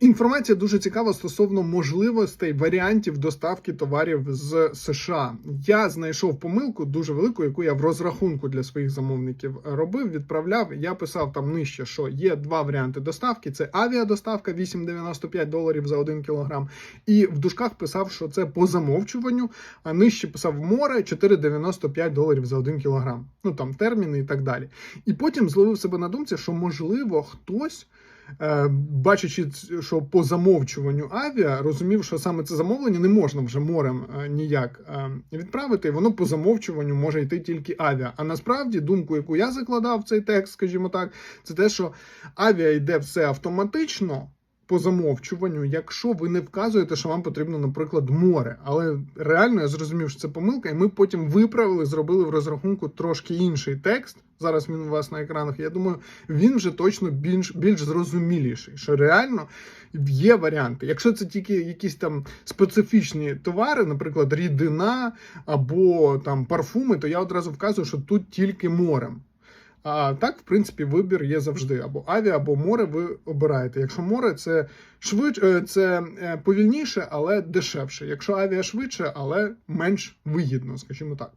Інформація дуже цікава стосовно можливостей варіантів доставки товарів з США. Я знайшов помилку дуже велику, яку я в розрахунку для своїх замовників робив, відправляв. Я писав там нижче, що є два варіанти доставки: це авіадоставка 8,95 доларів за 1 кілограм. І в дужках писав, що це по замовчуванню. А нижче писав море 4,95 доларів за 1 кілограм. Ну там терміни і так далі. І потім зловив себе на думці, що можливо хтось. Е, Бачачи, що по замовчуванню авіа розумів, що саме це замовлення не можна вже морем е, ніяк е, відправити, воно по замовчуванню може йти тільки авіа. А насправді думку, яку я закладав в цей текст, скажімо так, це те, що авіа йде все автоматично. По замовчуванню, якщо ви не вказуєте, що вам потрібно, наприклад, море. Але реально я зрозумів, що це помилка, і ми потім виправили, зробили в розрахунку трошки інший текст. Зараз він у вас на екранах. Я думаю, він вже точно більш більш зрозуміліший. Що реально є варіанти. Якщо це тільки якісь там специфічні товари, наприклад, рідина або там парфуми, то я одразу вказую, що тут тільки морем. А так, в принципі, вибір є завжди. Або авіа, або море ви обираєте. Якщо море, це швидше, це е, повільніше, але дешевше. Якщо авіа швидше, але менш вигідно, скажімо так.